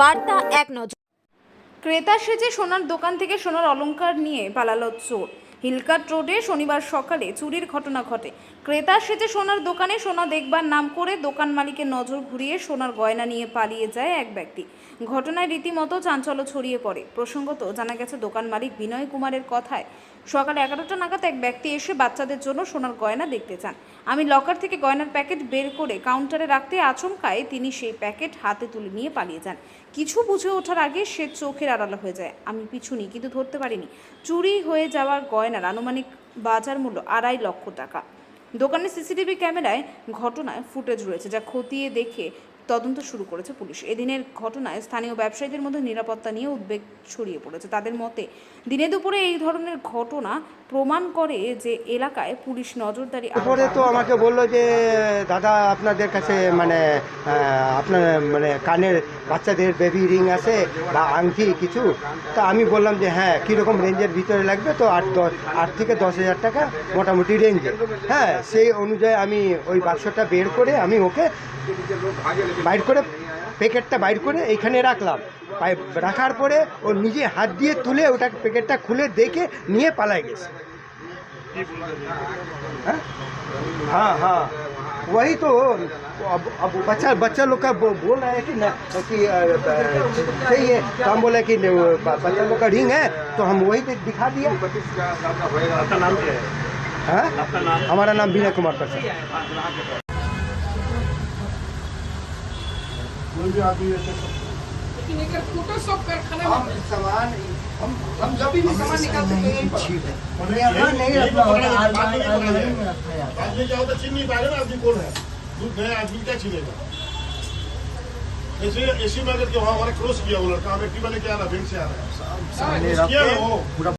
বার্তা এক নজর। ক্রেতা সেজে সোনার দোকান থেকে সোনার অলঙ্কার নিয়ে পালালো চোর। হিলকাট রোডে শনিবার সকালে চুরির ঘটনা ঘটে। ক্রেতা সেজে সোনার দোকানে সোনা দেখবার নাম করে দোকান মালিকের নজর ঘুরিয়ে সোনার গয়না নিয়ে পালিয়ে যায় এক ব্যক্তি। ঘটনায় রীতিমতো চাঞ্চল্য ছড়িয়ে পড়ে। প্রসঙ্গত জানা গেছে, দোকান মালিক বিনয় কুমারের কথায়, সকালে এগারোটা নাগাদ এক ব্যক্তি এসে বাচ্চাদের জন্য সোনার গয়না দেখতে চান। আমি লকার থেকে গয়নার প্যাকেট বের করে কাউন্টারে রাখতে আচমকায় তিনি সেই প্যাকেট হাতে তুলে নিয়ে পালিয়ে যান। কিছু বুঝে ওঠার আগে সে চোখের আড়ালো হয়ে যায়। আমি পিছু নিই, কিন্তু ধরতে পারিনি। চুরি হয়ে যাওয়ার গয়নার আনুমানিক বাজার মূল্য আড়াই লক্ষ টাকা। দোকানের সিসিটিভি ক্যামেরায় ঘটনায় ফুটেজ রয়েছে, যা খতিয়ে দেখে তদন্ত শুরু করেছে পুলিশ। এদিনের ঘটনায় স্থানীয় ব্যবসায়ীদের মধ্যে নিরাপত্তা নিয়ে উদ্বেগ ছড়িয়ে পড়েছে। তাদের মতে দিনে দুপুরে এই ধরনের ঘটনা প্রমাণ করে যে এলাকায় পুলিশ নজরদারি তারপরে তো আমাকে বলল যে দাদা আপনাদের কাছে মানে আপনার মানে কানের বাচ্চাদের বেবি রিং আছে বা আংটি কিছু? তা আমি বললাম যে হ্যাঁ কীরকম রেঞ্জের ভিতরে লাগবে? তো আট দশ আট থেকে দশ হাজার টাকা মোটামুটি রেঞ্জে হ্যাঁ সেই অনুযায়ী আমি ওই বাক্সটা বের করে আমি ওকে বাইর করে প্যাকেটটা বাইর করে এইখানে রাখলাম পাই- রাখার পরে ও নিজে হাত দিয়ে তুলে ওটা প্যাকেটটা খুলে দেখে নিয়ে পালায় গেছে हाँ हाँ हाँ वही तो अब अब बच्चा बच्चा लोग का बो- बोल रहा है कि ना कि अ, अ, सही है तो हम बोले कि नहीं, वो ब- बच्चा लोग का रिंग है तो हम वही दि- दिखा दिया आपका नाम क्या है हाँ आपका नाम हमारा नाम विनय कुमार प्रसाद कोई भी आदमी ले सकता हम सामान हम हम जब भी सामान निकालते हैं नहीं रखना आदमी क्या होता छीन नहीं पाएगा ना आदमी कौन है। नया आदमी क्या छीनेगा ऐसे ऐसी में वहाँ क्रॉस किया वो लड़का हमें वाले क्या आ रहा है बैंक से आ रहा है।